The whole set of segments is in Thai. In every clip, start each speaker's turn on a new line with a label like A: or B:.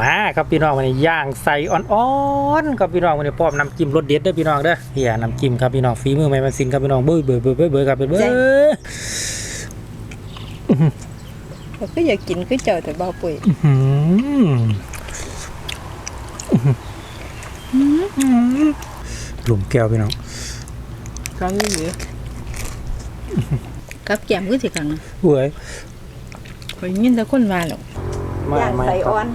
A: มาครับพี่น้องวันนี้ย่างใส่อ่อนๆครับพี่น้องวันนี้พร้อมน้ำจิ้มรสเด็ดเด้อพี่น้องเด้อเฮียน้ำจิ้มครับพี่น้องฝีมือแม่มันสินครับพี่น้องเบ้ยเบ้ยเบ้ยเบ้ยเบ้ยครับเบ้ยเบ้ย
B: เราก็อยากกินก็เจอแต่เบาปุ๋ย
A: หลุมแก้วพี่น้อง
B: ก็มีเหลือกับแก้มก็สิกัง
A: เว้ย
B: คอยยินแต่คนมาหรอกย่างใส่อ่อน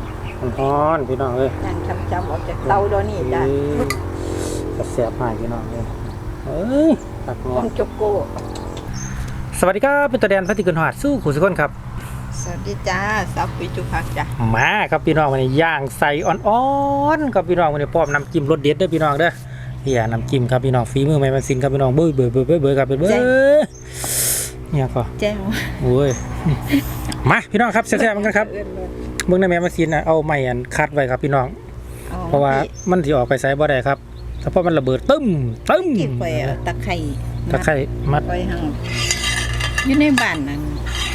A: อ่อนๆพี่น้องเอ้ย
B: ย่างจำๆออกจากเตาดยวนี่จ้ะ
A: กระแสบหายพี่น้องเอ้ยเอ้ยตัก
B: ข
A: เงี้
B: อยงจกโก้
A: สวัสดีครับเป็นตัวแดนพัติกุลหอดสู้ขู่สุกคนครับ
B: สวัสดีจ้าซับปิจุพักจ้ะ
A: มาครับพี่น้องวันนี้ย่างใส่อ่อนๆครับพี่น้องวันนี้พร้อมน้ำจิ้มรสเด็ดเด้อพี่น้องเด้อเฮียน้ำจิ้มครับพี่น้องฝีมือแม่มันสินครับพี่น้องเบ้ยเบ้ยเบ้ยเบ้ยเบ้ยครับเบ้ย เบ้ยเนี่ยก็
B: แจ้ง
A: โอ้ยมาพี่น้องครับแซ่บๆเหมือนกันครับเบื้องในแม่มันสินน่ะเอาไม้อันคัดไว้ครับพี่น้อง เพราะว่ามันสิออกไปใส่บ่ได้ครับแต่พอมันระเบิดตึ้มตึ้ม
B: กี่ข่อยเอาตะไคร่
A: ตะไคร่มัด
B: ไว้ห่างอยู่ในบ้านนั่น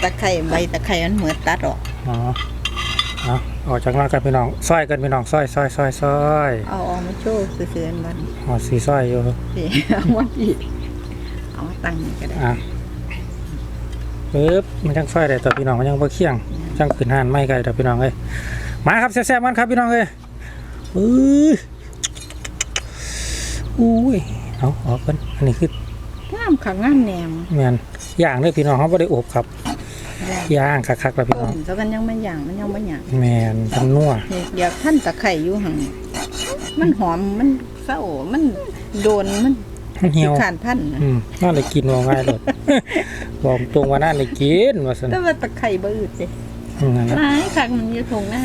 B: ตะไคร่ใบตะไคร่มันเหมือนตัดออก
A: อ๋อเอาออกจากนั้นกันพี่น้องซอยกันพี่น้องซอยซอยซอยซอย
B: เอาออกมาโชว์ซื่อๆมัน
A: อ๋อสีซอยอยู่
B: สิเอามาอีกเอามาตั้งนี่ก็ได้
A: อะ ปึ๊บมันจังซอยได้ต่อพี่น้องมันยังบ่เคียงจังขึ้นหานไม่ไกลต่อพี่น้องเอ้ยมาครับแซ่บๆกันครับพี่น้องเอ้ยอื้ออุ้ยเอาออกกันอันนี้คืองา
B: มขังงามแหนม
A: แม่นย่างเด้อพี่น้องเขาบ่ได้อบครับย่างคักๆแล้วพี่
B: ต้
A: น้อง
B: มแล้วมันยังไม่หย่างมันยังไม่หย่าง
A: แม่นทำนัว
B: นี่เดี๋ยวท่านตะไคร่อยู่หังมันหอมมันเศร้ามันโดนมัน
A: เหี่ยว
B: ขานพันนะ
A: อืมน่าเลยกินว่าง่ายเลย บอกตรงว่าน่าเลยกินว่าสัน
B: แต่ว่าตะไคร่บ่อืดเลย
A: อืมนั่นแหละ
B: หลายครั้งมันอยู่ทงหน้า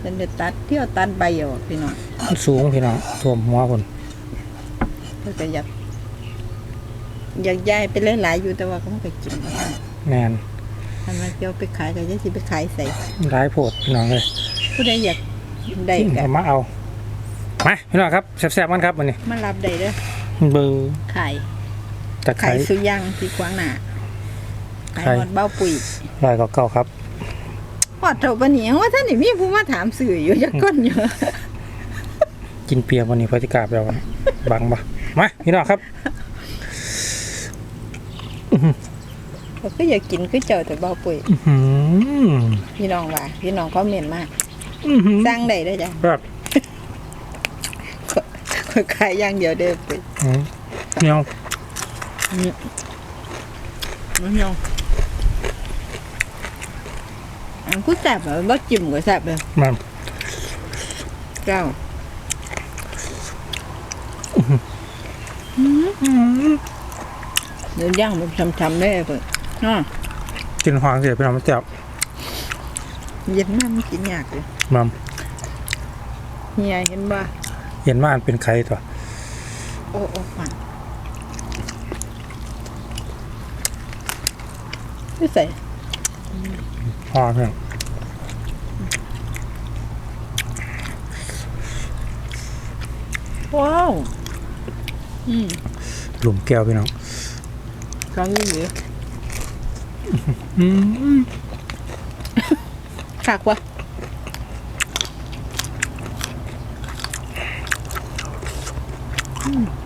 B: เป็นเด็ดตัดเที่ยวตัดใบออกพี่น้อง
A: มันสูงพี่น้องท่วมหัวคน
B: ก็จะอยากอยากย้ายไปหลายๆอยู่แต่ว่าก็ไม่ไปกินบ่ทัน
A: แมน
B: ทันมาเกี่ยวไปขายก็จะสิไปขายใส่
A: ร้ายโพดพี่น้องเลย
B: ผู้ใดอยากได้ก็
A: เอามาเอามาพี่น้องครับแซ่บๆมันครับวันนี้
B: มารับได้เด้อ
A: เบอร์
B: ขาย
A: ตะไคร้
B: ขายสุย่างที่ขวางหน้าขาย
A: ขาย
B: หมดเบ้าปุ๋ย
A: ลอยเก่าๆครับ
B: พอดเท่าปานนี้ยังว่าท่านนี่มีผู้มาถามสื่ออยู่จักก้นอยู่
A: กินเปียกวันนี้พฤติกาบแล้ววันบังปะมาพี่น้องครับ
B: เขาก็อยากกินก็เจ้าแต่เบ้าปุ๋ย
A: อื้อหือ
B: พี่น้องว่า พี่น้องก็เมียนมาก
A: อื้อหือ
B: สร้างได้เด้อจ้ะ
A: แบบ
B: ขายอย่างเดียวเด้อปุ๋ย
A: อืม เหนียว
B: น้องอันกูแซ่บอะบ่จิ้มก็แซ่บเลย
A: มัน
B: เจ้าเดี๋ยวย่างแบบช้ำๆได้เปิดอะ
A: กินหวานเสียพี่น้องมันแจ่บ
B: เย็นมากมันกินยากเลย
A: มัน
B: เฮียเห็นว่า
A: เห็นว่ามันเป็นไข่ตัว
B: โอ้โอ้ฟัน ไม่ใส่
A: พอเพื่อน
B: ว้าว อืม
A: หลุมแก้วพี่น้อง
B: ก็มีเหลือ
A: อืม
B: คักวะใ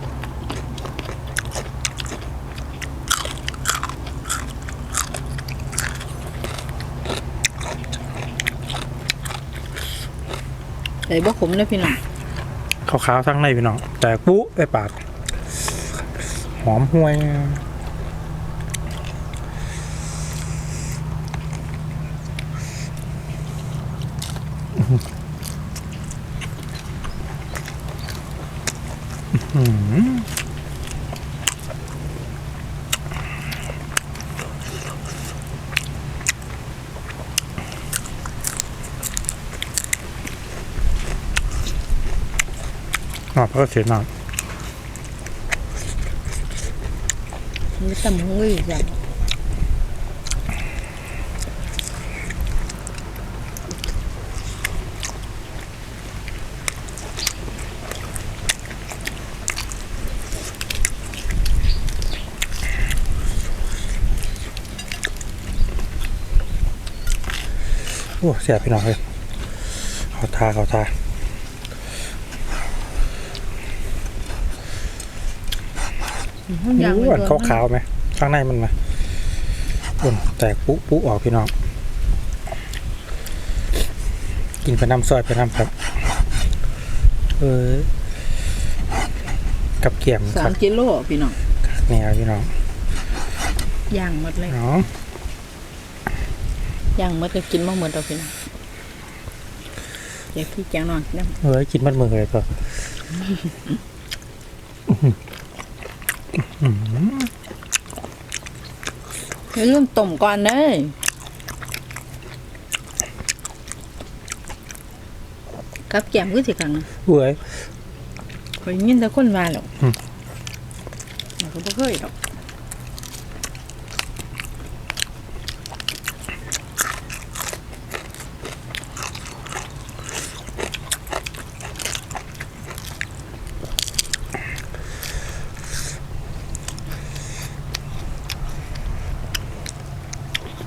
B: ส่บ่ขมนะพี่น้อง
A: ขาวๆทั้งในพี่น้อง แต่ปุ๊ไปปาก หอมห่วย อืม หืออ๋อพระเกษตรน้
B: มีตำหุ้ยจ้ะำ
A: โอ้เสียพี่น้องเลยเขาทาเขาทา
B: อย่าง
A: อู้
B: ไม่
A: อัน
B: โดน
A: ขาวๆไหมข้างในมันมาอุ่นแตกปุ๊ปุ๊ออกพี่น้องกินไปน้ำซอยไปน้ำครับ เออกับเกี่ยม
B: สา
A: ครั
B: ม
A: บ
B: กิโลพี่น้อง
A: นี่ครับพี่น้อง
B: ย่างหมดเลย
A: เนาะ
B: ย่างหมดเลยกินมาหมดแล้วพี่น้องอยากพี่แจงนอนนะ
A: เออกินมันมือเลยก็
B: อย่าลืมต้มก่อนเด้อกับแกมคือสิกัง
A: เว้ย
B: เคยยินแต่คนว่าหรอก
A: อืม
B: มันก็บ่เคยหรอก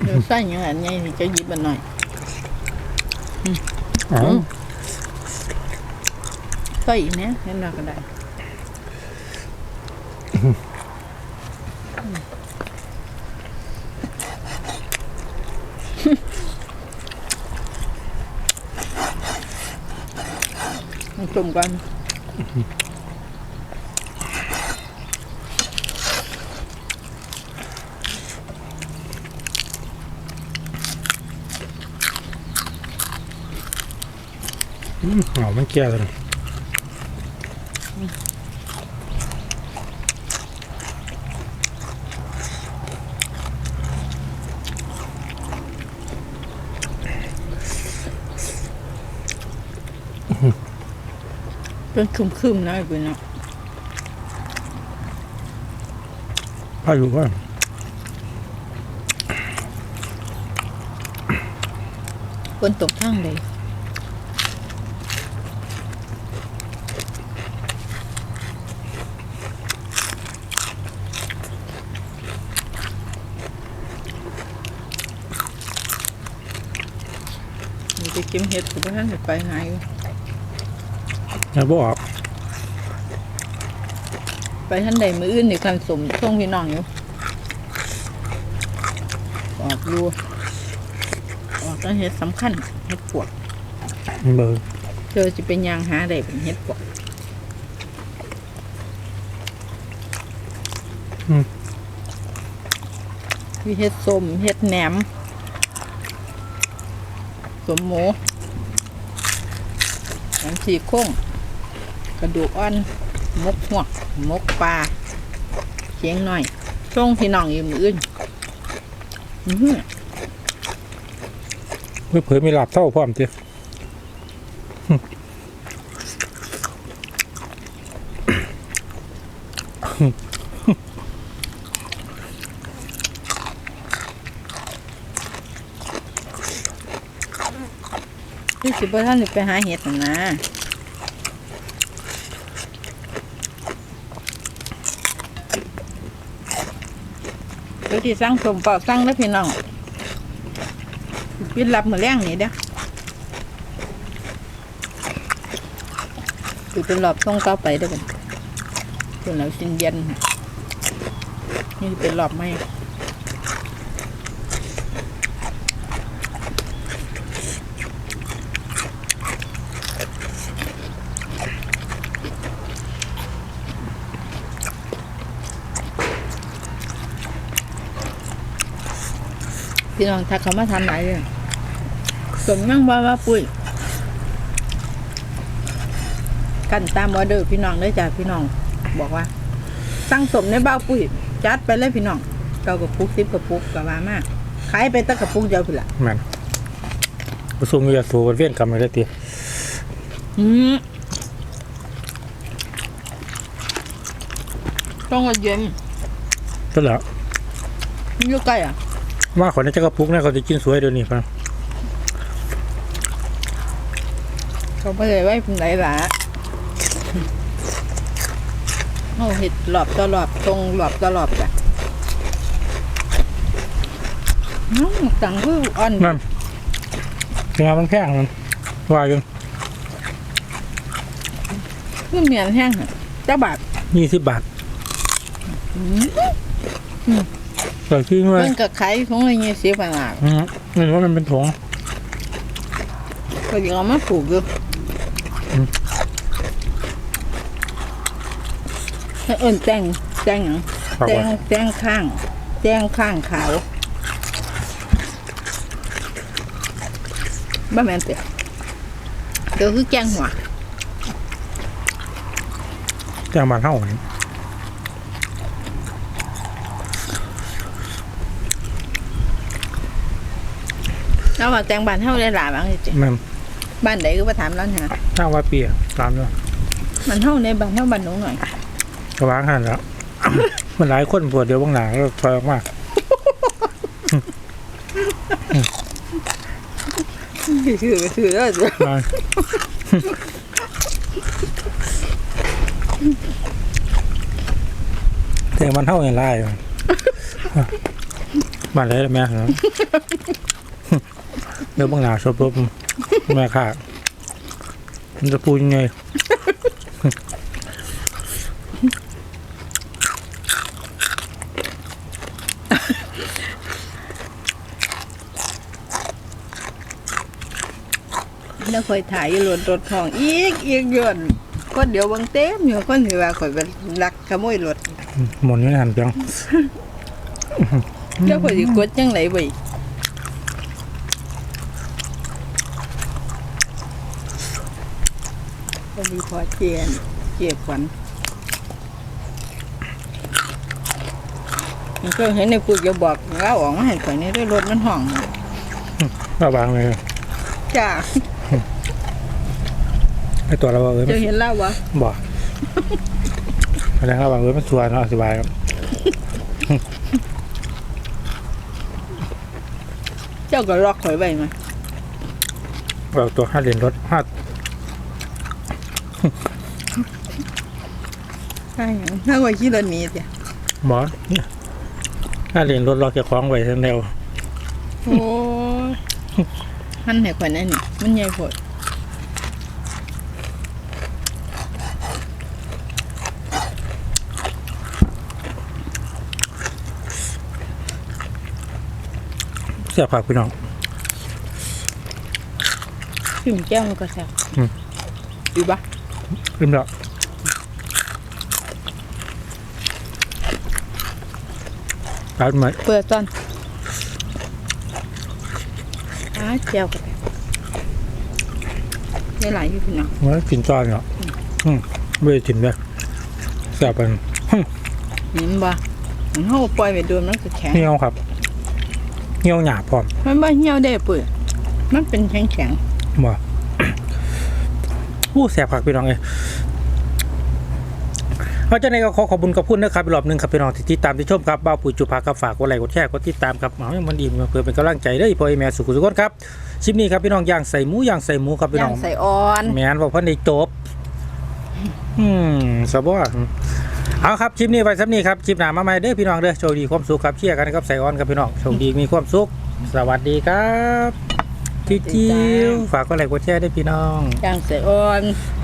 B: เดี๋ยวใส่อย่างอันนี้จะหยิบมันหน่อย
A: อ๋อ
B: อืม ใส่อีกนะเห็นเราก็ได้มันจุ่มกัน
A: อืมเหงามันเกลียเลย
B: เป็นคึมๆนะไอ้ปุ้ยเนาะ
A: พายุว่า
B: ฝนตกทั้งเลย ไปกินเห็ดกับท่านไปไหนอยู่
A: แล้วบอก
B: ไปท่านใดมืออื่นในคันสมช่วงพี่น้องอยู่ออกอยู่ออกก็เห็ดสำคัญเห็ดปวก
A: เบอร์
B: เจอจะเป็นยางหาได้เป็นเห็ดปวกมีเห็ดสมเห็ดแหนม สมหมูหนังสีโค้งกระดูกอ่อนมกหัวกมกปลาเชียงหน่อยช่วงที่น้องอยู่มืออื่นอื้อหือ
A: เพื่อเผยมีหลับเท่าพร้อมเจ้
B: ที่สิบท่านไปหาเห็ดนะนะเดี๋ยวที่สั่งสมเปล่าสั่งแล้วพี่น้องปิดรับมือแรงนี่เด้อคือเป็นรอบส่งเก้าไปด้อกันเป็นแล้วสินเย็นนี่เป็นรอบไหม พี่น้องทักเขามาทำไหนเลยสมยังว่าว่าปุ้ยกันตามออเดอร์พี่น้องได้จากพี่น้อง บอกว่า สั่งสมในบ้าวปุ้ยจัดไปเลยพี่น้องเก้ากระปุกสิบกระปุกกะว่ามากขายไปตั้งกระปุกเดียวพี่ละ
A: แมันประสุมยาสูบเวียนกรรมอะไรเตี้ย
B: อืมต้องเอาเย็น
A: ก็แล้ว
B: อยู่ใกล้อะ
A: ว่าคนในเจ้ากระปุกเนี่ยเขาจะกินสวยเดี๋ยวนี้ป่ะ
B: เขาไม่ได้ไว้เป็นไหนหละเขาเห็ดหลอบต่อหลอบตรงหลอบต่อหลอบจ้ะน้องตังคืออ่อน
A: นั่นงานมันแพงมันว่ากัน
B: อคือเมียนแห้งอะเจ้าบาท
A: ยี่สิบบาท แต่ที่ว่า
B: เพิ่นก็ขายของอะไรเงี้ยสิบบาท
A: อืมเห็นว่ามันเป็นถุง
B: ก็ยังเอามาปลูกอยู่เอิ้นแตงแตงหยัง
A: บอก
B: แตง
A: ว่า
B: แตงข้าง แตงข้างขาวบ้าแม่นเตะเดี๋ยวคือแกงหัว
A: แจ้งบานเท่าไหร่
B: แล้วว่าแตงบ้านเฮาได้หลายบางจิ
A: แม่น
B: บ้านใดก็มาถามแล้วเนี่ย
A: ถ้าว่าเปียตามด้วย
B: มันเฮาในบ้านเฮาบ้านหนูหน่อย
A: กระวางหันแล้ว มันหลายคนปวดเดี๋ยวบางหนาก็ถอยออกมา
B: ถือถือแล้วจ้ะ
A: มาเต่มันเท่าอย่างไรมันบ้านไหนล่ะแม่เหรอ เดี๋ยวบางหนาชอบรบแม่ขาดมันจะพูดยังไง
B: แล้วคอยถ่ายอยู่รถรถทองอีกอีกย้อนคนเดียวเบางเต็มอยู่คนที่ว่าข่อยเป็นลักขโมยรถ
A: หมุนไม่หันเพียง
B: เจ้าข่อยสิกดจังไหนบ่ก็ มีพอเจียนเจียบขวัญมันก็เห็นในปุกจะบอกเราออกมาให้ข่อยนี่ด้วยรถมันห้อง
A: ระวังเลย
B: จ้า
A: ไอตัวเราเอ้ย
B: เจะเห็นเล่าวะ
A: บอกอะไรระวังเอ้ยมันสวยเนาะอธิบายครับ
B: เจ้าก็ล็อกข่อยไว้มา
A: เราตัวห้าเหรียญรถห้า
B: ใช่หยังถ้าข่อยขี่รถหนี้จ้ะ
A: หมอเนี่ยห้าเหรียญรถเราจะคล้องไว้ทั้งแนว
B: โอ้ยมันให้ข่อยนั่นนี่มันใหญ่โพด
A: เสียบผักพี่น้อง
B: ขึ้นแก้วมันก็แซ่บ
A: อืม
B: ดีปะ
A: ริมแล้ว ร้านไหม
B: เปิดตอนอ้าแก้วก็ได้ได้หลายอยู่พี่น้อง
A: ว่ากินจอนเนาะอืมไม่ได้กินเลยเสียบเป็น
B: นี่มันบ่มันเฮาปล่อยไปโดนมันก็แข็ง
A: เหี่ยวครับเหี่ยวหยาบพร้อม
B: มันบ่เหี่ยวได้เปื่อยมันเป็นแข็ง
A: บ่อู้แสบผักพี่น้องเอ้ ยเอาจากนี้ก็ขอขอบคุณกับพุ่นนะครับอีกรอบหนึ่งครับพี่น้องที่ติดตามที่ชมครับบ้าวปุ๋ยจุภาครับฝากกดไลค์กดแชร์กดติดตามครับเอาให้มันดีเพื่อเป็นกำลังใจเด้อพ่อแม่สุขุสุขคนครับคลิปนี้ครับพี่น้องย่างใส่หมูย่างใส่หมูครับ
B: ๆ
A: พี่น้
B: ย่า
A: อง
B: งใส่อ่อน
A: แมนบอกเพันได้จบอืมสบายเอาครับคลิปนี้ไปสักนี้ครับคลิปหน้ามาใหม่เด้อพี่น้องเด้อโชคดีความสุขครับเชียร์กันครับใส่ออนครับพี่น้องโชคดีมีความสุขสวัสดีครับจิ้วๆฝากกดไลค์กดแชร์ด้วยพี่น้อง
B: ย่างใส่อ่อน
A: ค